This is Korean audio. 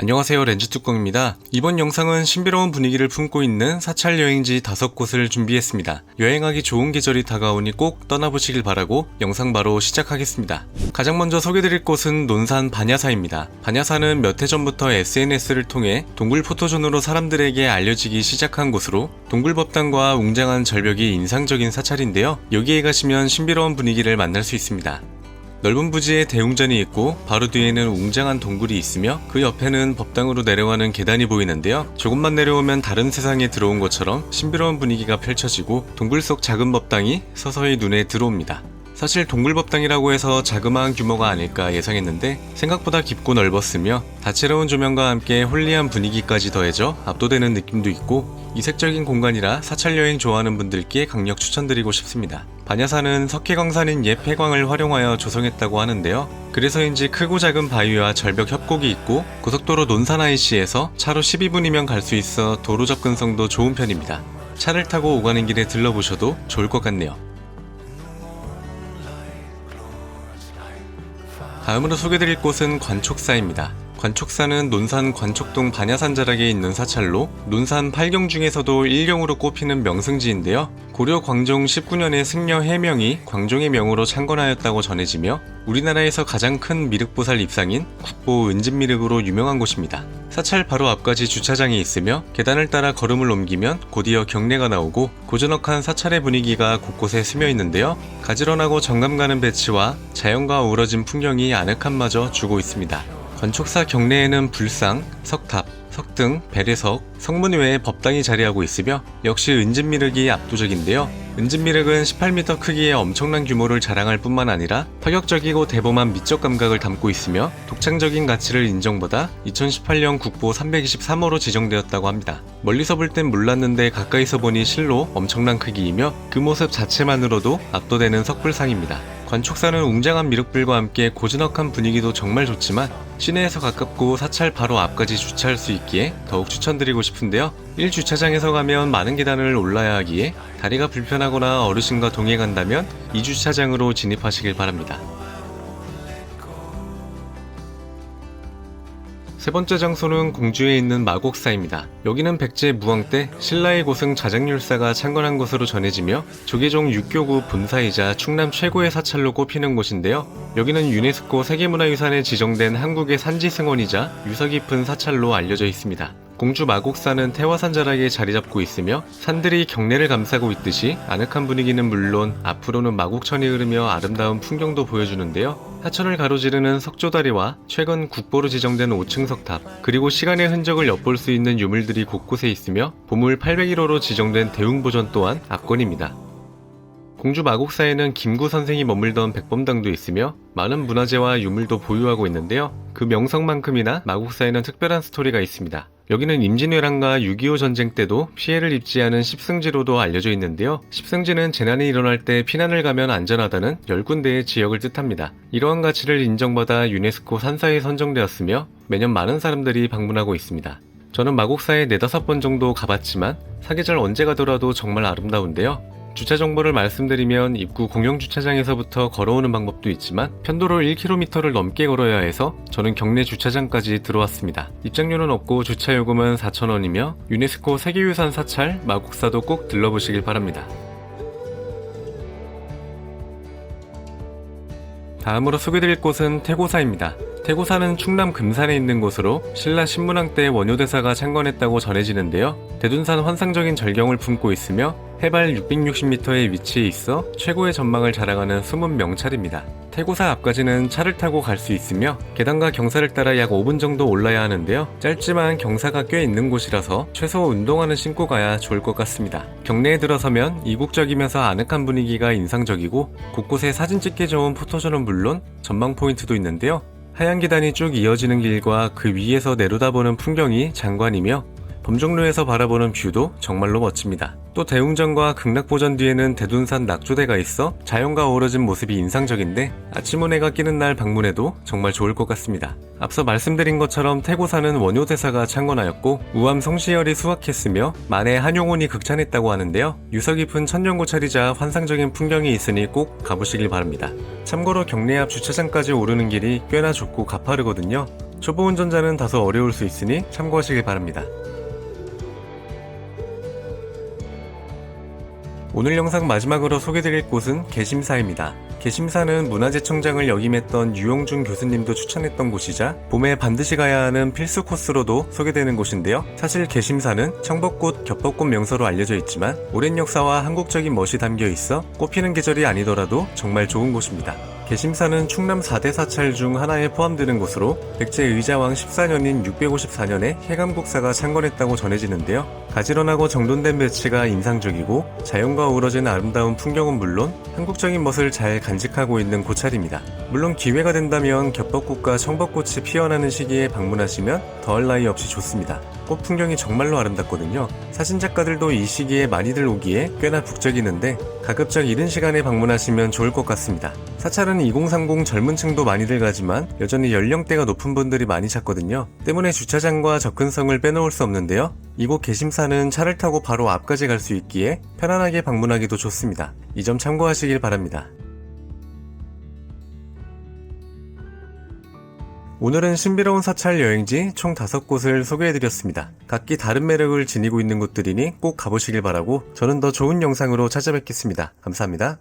안녕하세요 렌즈뚜껑입니다. 이번 영상은 신비로운 분위기를 품고 있는 사찰 여행지 다섯 곳을 준비했습니다. 여행하기 좋은 계절이 다가오니 꼭 떠나보시길 바라고 영상 바로 시작하겠습니다. 가장 먼저 소개드릴 곳은 논산 반야사입니다. 반야사는 몇 해 전부터 SNS를 통해 동굴 포토존으로 사람들에게 알려지기 시작한 곳으로 동굴법당과 웅장한 절벽이 인상적인 사찰인데요. 여기에 가시면 신비로운 분위기를 만날 수 있습니다. 넓은 부지에 대웅전이 있고 바로 뒤에는 웅장한 동굴이 있으며 그 옆에는 법당으로 내려가는 계단이 보이는데요. 조금만 내려오면 다른 세상에 들어온 것처럼 신비로운 분위기가 펼쳐지고 동굴 속 작은 법당이 서서히 눈에 들어옵니다. 사실 동굴법당이라고 해서 자그마한 규모가 아닐까 예상했는데 생각보다 깊고 넓었으며 다채로운 조명과 함께 홀리한 분위기까지 더해져 압도되는 느낌도 있고 이색적인 공간이라 사찰 여행 좋아하는 분들께 강력 추천드리고 싶습니다. 반야사는 석회광산인 옛 폐광을 활용하여 조성했다고 하는데요. 그래서인지 크고 작은 바위와 절벽 협곡이 있고 고속도로 논산 IC에서 차로 12분이면 갈 수 있어 도로 접근성도 좋은 편입니다. 차를 타고 오가는 길에 들러보셔도 좋을 것 같네요. 다음으로 소개드릴 곳은 관촉사입니다. 관촉사는 논산 관촉동 반야산 자락에 있는 사찰로 논산 8경 중에서도 1경으로 꼽히는 명승지인데요. 고려 광종 19년에 승려 해명이 광종의 명으로 창건하였다고 전해지며 우리나라에서 가장 큰 미륵보살 입상인 국보 은진미륵으로 유명한 곳입니다. 사찰 바로 앞까지 주차장이 있으며 계단을 따라 걸음을 옮기면 곧이어 경내가 나오고 고즈넉한 사찰의 분위기가 곳곳에 스며 있는데요. 가지런하고 정감 가는 배치와 자연과 어우러진 풍경이 아늑함마저 주고 있습니다. 건축사 경내에는 불상, 석탑, 석등, 배례석, 성문 외에 법당이 자리하고 있으며 역시 은진미륵이 압도적인데요. 은진미륵은 18m 크기의 엄청난 규모를 자랑할 뿐만 아니라 파격적이고 대범한 미적 감각을 담고 있으며 독창적인 가치를 인정받아 2018년 국보 323호로 지정되었다고 합니다. 멀리서 볼 땐 몰랐는데 가까이서 보니 실로 엄청난 크기이며 그 모습 자체만으로도 압도되는 석불상입니다. 관촉사는 웅장한 미륵불과 함께 고즈넉한 분위기도 정말 좋지만 시내에서 가깝고 사찰 바로 앞까지 주차할 수 있기에 더욱 추천드리고 싶은데요. 1주차장에서 가면 많은 계단을 올라야 하기에 다리가 불편하거나 어르신과 동행 간다면 2주차장으로 진입하시길 바랍니다. 세 번째 장소는 공주에 있는 마곡사입니다. 여기는 백제 무왕 때 신라의 고승 자장률사가 창건한 것으로 전해지며 조계종 육교구 본사이자 충남 최고의 사찰로 꼽히는 곳인데요. 여기는 유네스코 세계문화유산에 지정된 한국의 산지 승원이자 유서 깊은 사찰로 알려져 있습니다. 공주 마곡사는 태화산 자락에 자리 잡고 있으며 산들이 경내를 감싸고 있듯이 아늑한 분위기는 물론 앞으로는 마곡천이 흐르며 아름다운 풍경도 보여주는데요. 하천을 가로지르는 석조다리와 최근 국보로 지정된 5층 석탑, 그리고 시간의 흔적을 엿볼 수 있는 유물들이 곳곳에 있으며 보물 801호로 지정된 대웅보전 또한 압권입니다. 공주 마곡사에는 김구 선생이 머물던 백범당도 있으며 많은 문화재와 유물도 보유하고 있는데요. 그 명성만큼이나 마곡사에는 특별한 스토리가 있습니다. 여기는 임진왜란과 6.25 전쟁 때도 피해를 입지 않은 십승지로도 알려져 있는데요. 십승지는 재난이 일어날 때 피난을 가면 안전하다는 10군데의 지역을 뜻합니다. 이러한 가치를 인정받아 유네스코 산사에 선정되었으며 매년 많은 사람들이 방문하고 있습니다. 저는 마곡사에 네다섯 번 정도 가봤지만 사계절 언제 가더라도 정말 아름다운데요. 주차 정보를 말씀드리면 입구 공영 주차장에서부터 걸어오는 방법도 있지만 편도로 1km를 넘게 걸어야 해서 저는 경내 주차장까지 들어왔습니다. 입장료는 없고 주차 요금은 4,000원이며 유네스코 세계유산 사찰 마곡사도 꼭 들러보시길 바랍니다. 다음으로 소개드릴 곳은 태고사입니다. 태고사는 충남 금산에 있는 곳으로 신라 신문왕 때 원효대사가 창건했다고 전해지는데요. 대둔산 환상적인 절경을 품고 있으며 해발 660m의 위치에 있어 최고의 전망을 자랑하는 숨은 명찰입니다. 태고사 앞까지는 차를 타고 갈 수 있으며 계단과 경사를 따라 약 5분 정도 올라야 하는데요. 짧지만 경사가 꽤 있는 곳이라서 최소 운동화는 신고 가야 좋을 것 같습니다. 경내에 들어서면 이국적이면서 아늑한 분위기가 인상적이고 곳곳에 사진 찍기 좋은 포토존은 물론 전망 포인트도 있는데요. 하얀 계단이 쭉 이어지는 길과 그 위에서 내려다보는 풍경이 장관이며 범종로에서 바라보는 뷰도 정말로 멋집니다. 또 대웅전과 극락보전 뒤에는 대둔산 낙조대가 있어 자연과 어우러진 모습이 인상적인데 아침 운해가 끼는 날 방문해도 정말 좋을 것 같습니다. 앞서 말씀드린 것처럼 태고사는 원효대사가 창건하였고 우암 성시열이 수확했으며 만해 한용운이 극찬했다고 하는데요. 유서 깊은 천년고찰이자 환상적인 풍경이 있으니 꼭 가보시길 바랍니다. 참고로 경내 앞 주차장까지 오르는 길이 꽤나 좁고 가파르거든요. 초보 운전자는 다소 어려울 수 있으니 참고하시길 바랍니다. 오늘 영상 마지막으로 소개드릴 곳은 개심사입니다. 개심사는 문화재청장을 역임했던 유영준 교수님도 추천했던 곳이자 봄에 반드시 가야 하는 필수 코스로도 소개되는 곳인데요. 사실 개심사는 청벚꽃, 겹벚꽃 명소로 알려져 있지만 오랜 역사와 한국적인 멋이 담겨 있어 꽃피는 계절이 아니더라도 정말 좋은 곳입니다. 개심사는 충남 4대 사찰 중 하나에 포함되는 곳으로 백제 의자왕 14년인 654년에 해감국사가 창건했다고 전해지는데요. 가지런하고 정돈된 배치가 인상적이고 자연과 어우러진 아름다운 풍경은 물론 한국적인 멋을 잘 간직하고 있는 고찰입니다. 물론 기회가 된다면 겹벚꽃과 청벚꽃이 피어나는 시기에 방문하시면 더할 나위 없이 좋습니다. 꽃 풍경이 정말로 아름답거든요. 사진작가들도 이 시기에 많이들 오기에 꽤나 북적이는데 가급적 이른 시간에 방문하시면 좋을 것 같습니다. 사찰은 2030 젊은 층도 많이들 가지만 여전히 연령대가 높은 분들이 많이 찾거든요. 때문에 주차장과 접근성을 빼놓을 수 없는데요. 이곳 개심사는 차를 타고 바로 앞까지 갈 수 있기에 편안하게 방문하기도 좋습니다. 이 점 참고하시길 바랍니다. 오늘은 신비로운 사찰 여행지 총 5곳을 소개해드렸습니다. 각기 다른 매력을 지니고 있는 곳들이니 꼭 가보시길 바라고 저는 더 좋은 영상으로 찾아뵙겠습니다. 감사합니다.